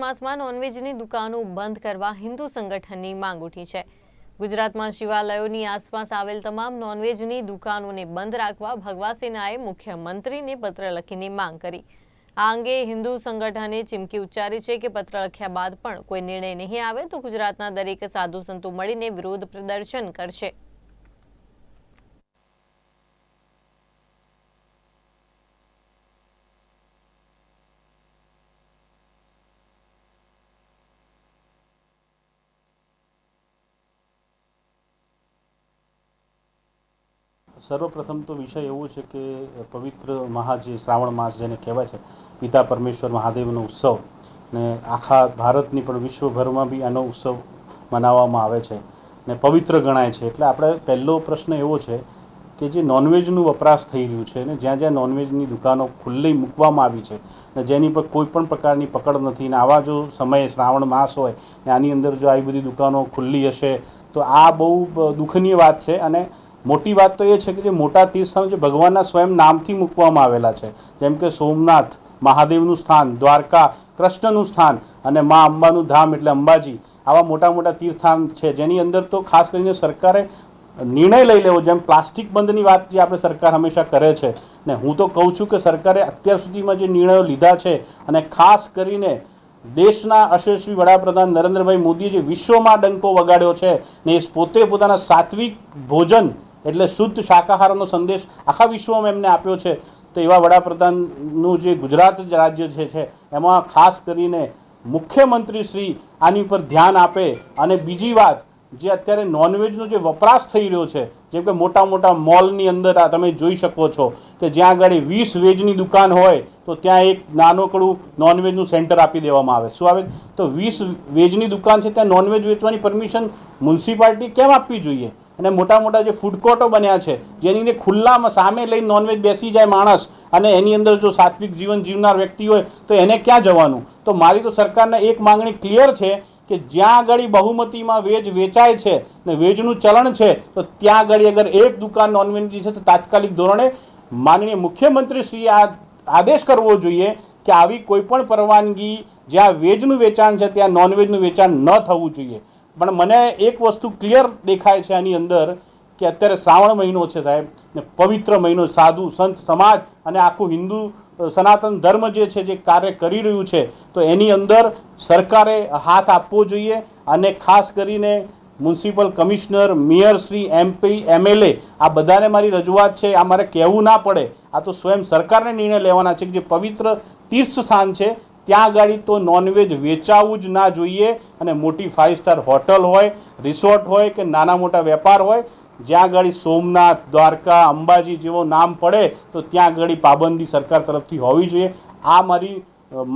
માસમાં નોનવેજની દુકાનો બંધ કરવા હિન્દુ સંગઠનની માંગ ઉઠી છે. ગુજરાતમાં શિવાલયોની આસપાસ આવેલ તમામ નોનવેજની દુકાનોને બંધ રાખવા ભગવા સેનાએ મુખ્યમંત્રીને પત્ર લખીને માંગ કરી. આ અંગે હિન્દુ સંગઠને ચીમકી ઉચ્ચારી છે કે પત્ર લખ્યા બાદ પણ કોઈ નિર્ણય નહીં આવે તો ગુજરાતના દરેક સાધુ સંતો મળીને વિરોધ પ્રદર્શન કરશે. સર્વપ્રથમ તો વિષય એવો છે કે પવિત્ર મહા જે શ્રાવણ માસ જેને કહેવાય છે, પિતા પરમેશ્વર મહાદેવનો ઉત્સવ ને આખા ભારતની પણ વિશ્વભરમાં બી આનો ઉત્સવ મનાવવામાં આવે છે ને પવિત્ર ગણાય છે. એટલે આપણે પહેલો પ્રશ્ન એવો છે કે જે નોનવેજનું વપરાશ થઈ રહ્યું છે ને જ્યાં જ્યાં નોનવેજની દુકાનો ખુલ્લી મૂકવામાં આવી છે ને જેની પર કોઈ પણ પ્રકારની પકડ નથી ને આવા જો સમયે શ્રાવણ માસ હોય ને આની અંદર જો આવી બધી દુકાનો ખુલ્લી હશે, તો આ બહુ દુઃખનીય વાત છે અને મોટી વાત તો એ છે કે જે મોટા તીર્થસ્થાનો જે ભગવાનના સ્વયં નામથી મૂકવામાં આવેલા છે. જેમ કે સોમનાથ, મહાદેવનું સ્થાન, દ્વારકા, કૃષ્ણનું સ્થાન અને મા અંબાનું ધામ એટલે અંબાજી. આવા મોટા મોટા તીર્થાન છે. જેની અંદર તો ખાસ કરીને સરકારે નિર્ણય લઈ લેવો. જેમ પ્લાસ્ટિક બંધની વાત જે આપણે સરકાર હંમેશા કરે છે. ને હું તો કહું છું કે સરકારે અત્યાર સુધીમાં જે નિર્ણયો લીધા છે અને ખાસ કરીને દેશના યશસ્વી વડાપ્રધાન નરેન્દ્રભાઈ મોદીએ જે વિશ્વમાં ડંકો વગાડ્યો છે ને એ પોતે પોતાના સાત્વિક ભોજન એટલે શુદ્ધ શાકાહારનો સંદેશ આખા વિશ્વમાં એમને આપ્યો છે. તો એવા વડાપ્રધાનનું જે ગુજરાત રાજ્ય જે છે, એમાં ખાસ કરીને મુખ્યમંત્રી શ્રી આની ઉપર ધ્યાન આપે. અને બીજી વાત, જે અત્યારે નોનવેજનો જે વપરાશ થઈ રહ્યો છે, જેમ કે મોટા મોટા મોલની અંદર આ તમે જોઈ શકો છો કે જ્યાં આગળ વીસ વેજની દુકાન હોય, તો ત્યાં એક નાનકડું નોનવેજનું સેન્ટર આપી દેવામાં આવે. શું આવે? તો વીસ વેજની દુકાન છે, ત્યાં નોનવેજ વેચવાની પરમિશન મ્યુનિસિપાલિટી કેમ આપવી જોઈએ? અને મોટા મોટા જે ફૂડ બન્યા છે, જેની અંદર ખુલ્લામાં સામે લઈને નોનવેજ બેસી જાય માણસ અને એની અંદર જો સાત્વિક જીવન જીવનાર વ્યક્તિ હોય, તો એને ક્યાં જવાનું? તો મારી તો સરકારને એક માંગણી ક્લિયર છે કે જ્યાં આગળ બહુમતીમાં વેજ વેચાય છે ને વેજનું ચલણ છે, તો ત્યાં આગળ અગર એક દુકાન નોનવેજની છે, તો તાત્કાલિક ધોરણે માનનીય મુખ્યમંત્રીશ્રીએ આ આદેશ કરવો જોઈએ કે આવી કોઈ પણ પરવાનગી જ્યાં વેજનું વેચાણ છે, ત્યાં નોનવેજનું વેચાણ ન થવું જોઈએ. પણ મને એક વસ્તુ ક્લિયર દેખાય છે આની અંદર કે અત્યારે શ્રાવણ મહિનો છે સાહેબ, ને પવિત્ર મહિનો, સાધુ, સંત, સમાજ અને આખું હિન્દુ સનાતન ધર્મ જે છે, જે કાર્ય કરી રહ્યું છે, તો એની અંદર સરકારે હાથ આપવો જોઈએ અને ખાસ કરીને મ્યુનિસિપલ કમિશનર મેયરશ્રી એમપી એમએલએ આ બધાને મારી રજૂઆત છે, આ મારે કહેવું ના પડે. આ તો સ્વયં સરકારને નિર્ણય લેવાના છે કે જે પવિત્ર તીર્થ સ્થાન છે ત્યાં આગળ તો નોનવેજ વેચાવું જ ના જોઈએ અને મોટી ફાઇવ સ્ટાર હોટલ હોય રિસોર્ટ હોય કે નાના મોટા વેપાર હોય, જ્યાં આગળ સોમનાથ, દ્વારકા, અંબાજી જેવો નામ પડે, તો ત્યાં આગળ પાબંદી સરકાર તરફથી હોવી જોઈએ. આ મારી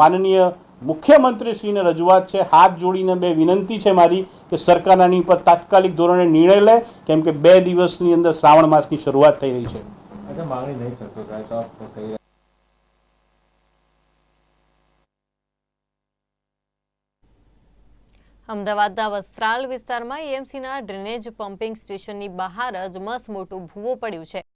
માનનીય મુખ્યમંત્રીશ્રીને રજૂઆત છે. હાથ જોડીને બે વિનંતી છે મારી કે સરકાર આની ઉપર તાત્કાલિક ધોરણે નિર્ણય લે, કેમ કે બે દિવસની અંદર શ્રાવણ માસની શરૂઆત થઈ રહી છે. અમદાવાદના વસ્ત્રાલ વિસ્તારમાં એએમસીના ડ્રેનેજ પમ્પિંગ સ્ટેશનની બહાર જ મસમોટું ભૂવો પડ્યું છે.